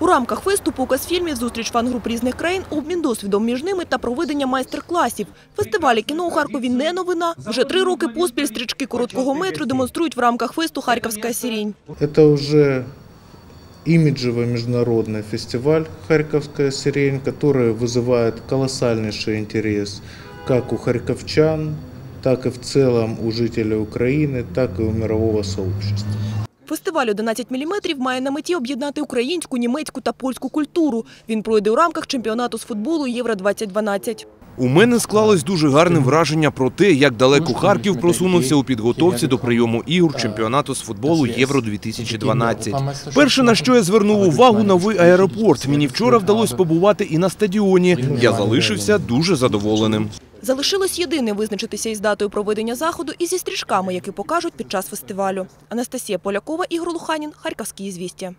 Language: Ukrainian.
У рамках фесту показ фільмів, зустріч фан-груп різних країн, обмін досвідом між ними та проведення майстер-класів. Фестивалі кіно у Харкові не новина. Вже три роки поспіль стрічки короткого метру демонструють в рамках фесту Харківська сирінь. Это уже имиджевый международный фестиваль «Харьковская сирень», который вызывает колоссальнейший интерес как у харьковчан, так и в целом у жителей Украины, так и у мирового сообщества. Фестиваль «11 мм» має на меті об'єднати українську, німецьку та польську культуру. Він пройде у рамках чемпіонату з футболу Євро-2012. У мене склалось дуже гарне враження про те, як далеко Харків просунувся у підготовці до прийому ігор чемпіонату з футболу Євро 2012 Перше на що я звернув увагу новий аеропорт. Мені вчора вдалося побувати і на стадіоні. Я залишився дуже задоволеним. Залишилось єдине визначитися із датою проведення заходу і зі стрічками, які покажуть під час фестивалю. Анастасія Полякова, Ігор Луханін, Харківські звістя.